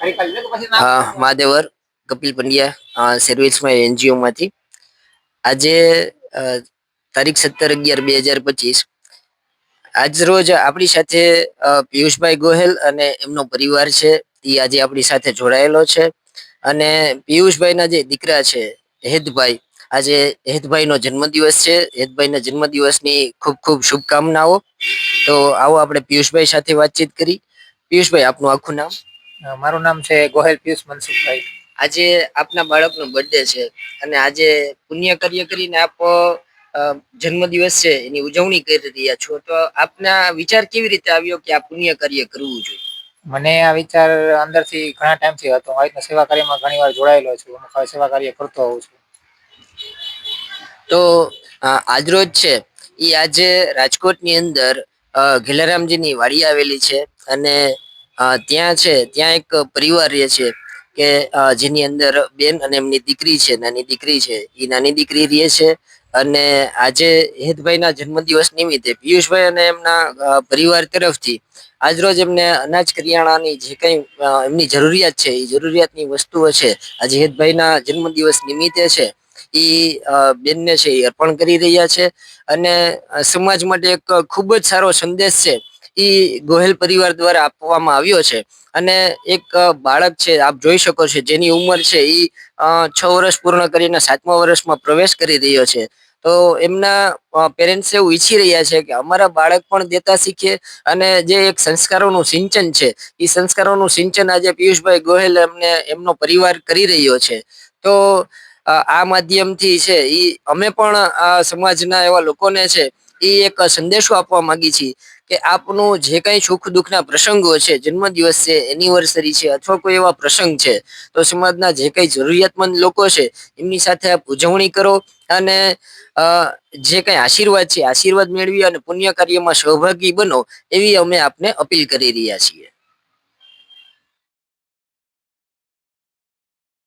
મહાદેવર, કપિલ પંડ્યા સર્વિસમાં એનજીઓમાંથી. આજે તારીખ સત્તર અગિયાર બે હજાર પચીસ. આજ રોજ આપણી સાથે પિયુષભાઈ ગોહેલ અને એમનો પરિવાર છે. એ આજે આપણી સાથે જોડાયેલો છે. અને પિયુષભાઈના જે દીકરા છે, હેતભાઈ, આજે હેતભાઈનો જન્મદિવસ છે. હેતભાઈના જન્મદિવસની ખૂબ ખૂબ શુભકામનાઓ. તો આવો આપણે પિયુષભાઈ સાથે વાતચીત કરી. પિયુષભાઈ, આપનું આખું નામ? મારું નામ છે ગોહેલ પિયુષ મનસુખભાઈ. આજે આપના બાળકનો બર્થડે છે અને આજે પુણ્ય કાર્ય કરીને આપ જન્મદિવસ છે એની ઉજવણી કરી રહ્યા છો. તો આપના વિચાર કેવી રીતે આવ્યો કે આ પુણ્ય કાર્ય કરવું જોઈએ? મને આ વિચાર અંદરથી ઘણા ટાઈમથી હતો. હું આવી રીતના સેવા કાર્યમાં ઘણી વાર જોડાયેલો છું. અમુક સેવા કાર્ય કરતો હોઉં છું. તો આજરોજ છે. એ આજે રાજકોટની અંદર ઘેલારામજીની વાડી આવેલી છે અને ત્યાં છે, ત્યાં એક પરિવાર રહે છે કે જેની અંદર બેન અને એમની દીકરી છે, નાની દીકરી છે. એ નાની દીકરી રહે છે અને આજે હેતભાઈના જન્મદિવસ નિમિત્તે પિયુષભાઈ અને એમના પરિવાર તરફથી આજરોજ એમને અનાજ કરિયાણાની જે કંઈ એમની જરૂરિયાત છે એ જરૂરિયાતની વસ્તુઓ છે, આજે હેતભાઈના જન્મદિવસ નિમિત્તે છે એ બેનને છે એ અર્પણ કરી રહ્યા છે અને સમાજ માટે એક ખૂબ જ સારો સંદેશ છે એ ગોહેલ પરિવાર દ્વારા આપવામાં આવ્યો છે. અને એક બાળક છે, આપ જોઈ શકો છો, જેની ઉંમર છે એ છ વર્ષ પૂર્ણ કરીને સાતમા વર્ષમાં પ્રવેશ કરી રહ્યો છે. તો એમના પેરેન્ટ્સ એવું ઈચ્છી રહ્યા છે કે અમારા બાળક પણ દેતા શીખે અને જે એક સંસ્કારોનું સિંચન છે એ સંસ્કારોનું સિંચન આજે પિયુષભાઈ ગોહેલ એમને, એમનો પરિવાર કરી રહ્યો છે. તો આ માધ્યમથી છે એ અમે પણ આ સમાજના એવા લોકોને છે એ એક સંદેશો આપવા માંગી છીએ કે આપનું જે કંઈ સુખ દુઃખના પ્રસંગો છે, જન્મદિવસ છે એનિવર્સરી છે અથવા કોઈ એવા પ્રસંગ છે, તો સમાજના જે કંઈ જરૂરિયાતમંદ લોકો છે, એમની સાથે આપ ઉજવણી કરો અને જે કંઈ આશીર્વાદ છે, આશીર્વાદ મેળવી અને પુણ્ય કાર્યમાં સહભાગી બનો, એવી અમે આપને અપીલ કરી રહ્યા છીએ.